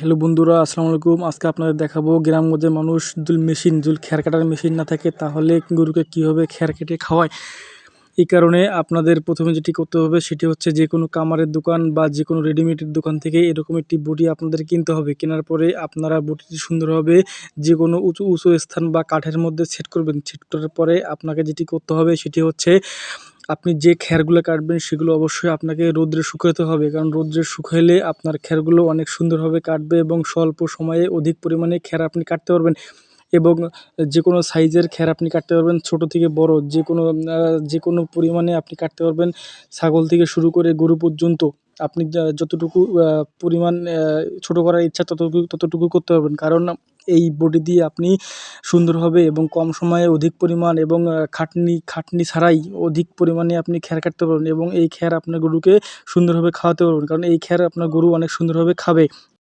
Hello বন্ধুরা, আসসালামু আলাইকুম। আজকে আপনাদের দেখাবো গ্রামগঞ্জের মানুষ যদি মেশিন যদি খ্যার কাটার মেশিন না থাকে, তাহলে গরুকে কীভাবে খ্যার কেটে খাওয়ায়? এই কারণে আপনাদের প্রথমে যেটি করতে হবে, সেটি হচ্ছে যে কোনো কামারের দোকান বা যে কোনো রেডিমেডের দোকান থেকে এরকম একটি বটি আপনাদের কিনতে হবে। কেনার পরে আপনারা বটিটি সুন্দরভাবে যে কোনো উঁচু উঁচু স্থান বা কাঠের মধ্যে সেট করবেন। সেট করার পরে আপনাকে যেটি করতে হবে, সেটি হচ্ছে আপনি যে খ্যারগুলো কাটবেন সেগুলো অবশ্যই আপনাকে রৌদ্রে শুকাতে হবে। কারণ রৌদ্রে শুকাইলে আপনার খ্যারগুলো অনেক সুন্দরভাবে কাটবে এবং স্বল্প সময়ে অধিক পরিমাণে খ্যার আপনি কাটতে পারবেন এবং যে কোনো সাইজের খ্যার আপনি কাটতে পারবেন, ছোট থেকে বড় যে কোনো যে কোনো পরিমাণে আপনি কাটতে পারবেন ছাগল থেকে শুরু করে গরু পর্যন্ত। আপনি যতটুকু পরিমাণ ছোট করার ইচ্ছা ততটুকু ততটুকু করতে পারবেন। কারণ এই বটি দিয়ে আপনি সুন্দরভাবে এবং কম সময়ে অধিক পরিমাণ এবং খাটনি খাটনি ছাড়াই অধিক পরিমাণে আপনি খ্যার কাটতে পারবেন এবং এই খ্যার আপনার গরুকে সুন্দরভাবে খাওয়াতে পারবেন। কারণ এই খ্যার আপনার গরু অনেক সুন্দরভাবে খাবে।